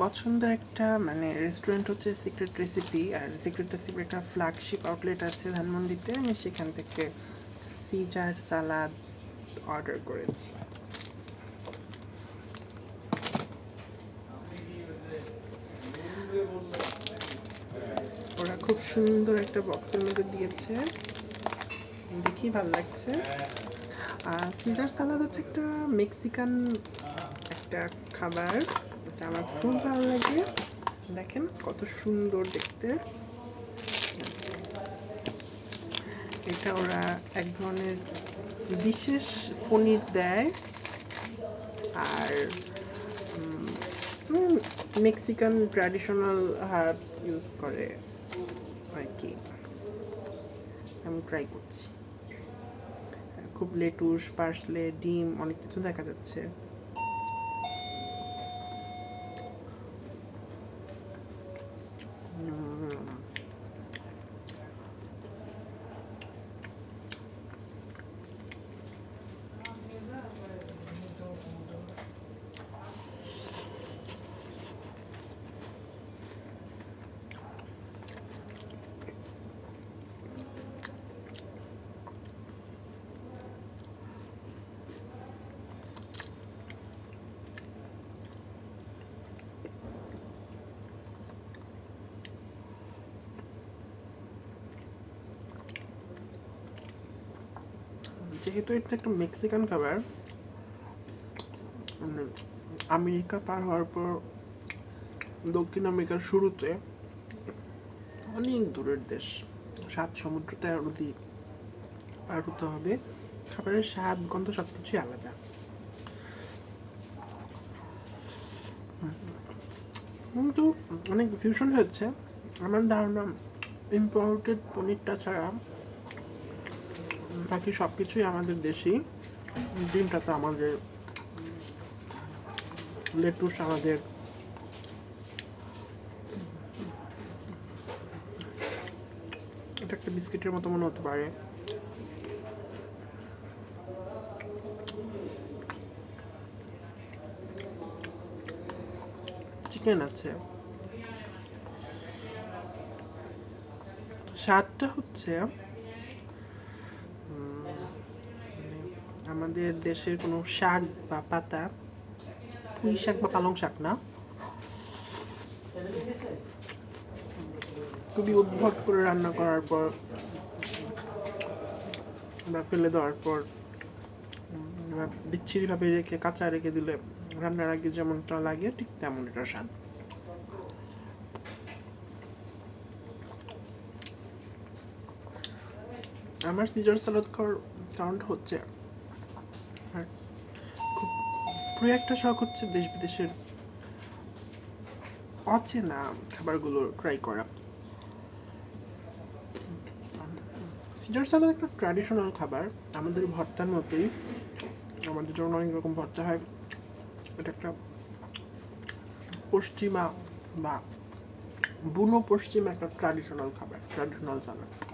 পছন্দের একটা মানে রেস্টুরেন্ট হচ্ছে সিক্রেট রেসিপি আর সিক্রেট রেসিপির একটা ফ্ল্যাগশিপ আউটলেট আছে ধানমন্ডিতে, আমি সেখান থেকে সিজার সালাদ অর্ডার করেছি। ওরা খুব সুন্দর একটা বক্সের মধ্যে দিয়েছে। দেখি, ভালো লাগছে। আর সিজার সালাদ হচ্ছে একটা মেক্সিকান একটা খাবার। এটা আমার খুব ভালো লাগে। দেখেন কত সুন্দর দেখতে। এটা ওরা এক ধরনের বিশেষ পনির দেয়। আর মেক্সিকান ট্র্যাডিশনাল হার্বস ইউজ করে আর কি। আমি ট্রাই করছি। খুব লেটুস পার্সলে ডিম অনেক কিছু দেখা যাচ্ছে। যেহেতু এটা একটা মেক্সিকান খাবার মানে আমেরিকা পার হওয়ার পর দক্ষিণ আমেরিকার শুরুতে অনেক দূরের দেশ, সাত সমুদ্র তেরো নদী পার হতে হবে। খাবারের স্বাদ, গন্ধ সব কিছুই আলাদা। কিন্তু অনেক ফিউশন হয়েছে। আমার ধারণা ইম্পোর্টেড পনিরটা ছাড়া বাকি সব কিছুই আমাদের দেশি ডিমটা তো আমাদের লেটুস, আমাদের এটা একটা বিস্কিটের মতো মনে হতে পারে। চিকেন আছে। স্বাদটা হচ্ছে আমাদের দেশের কোনো শাক বা পাতা পুঁই শাক বা পালং শাক না। খুবই উদ্ভট করে রান্না করার পর বা ফেলে দেওয়ার পর বিচ্ছিরিভাবে রেখে, কাঁচা রেখে দিলে রান্নার আগে যেমনটা লাগে ঠিক তেমন এটা স্বাদ। আমার সিজার সালাদ খাওয়ার কারণটা হচ্ছে আর খুব প্রিয় একটা শখ হচ্ছে দেশ বিদেশের অচেনা খাবারগুলো ট্রাই করা। সিজার একটা ট্র্যাডিশনাল খাবার। আমাদের ভর্তার মতোই। আমাদের জন্য অনেক রকম ভর্তা হয়। এটা একটা পশ্চিমা বা বুনো পশ্চিমা একটা ট্র্যাডিশনাল খাবার ট্র্যাডিশনাল সালাদ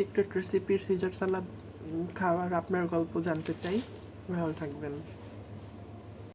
সিক্রেট রেসিপির সিজার সালাদ খাওয়ার আপনার গল্প জানতে চাই। ভালো থাকবেন।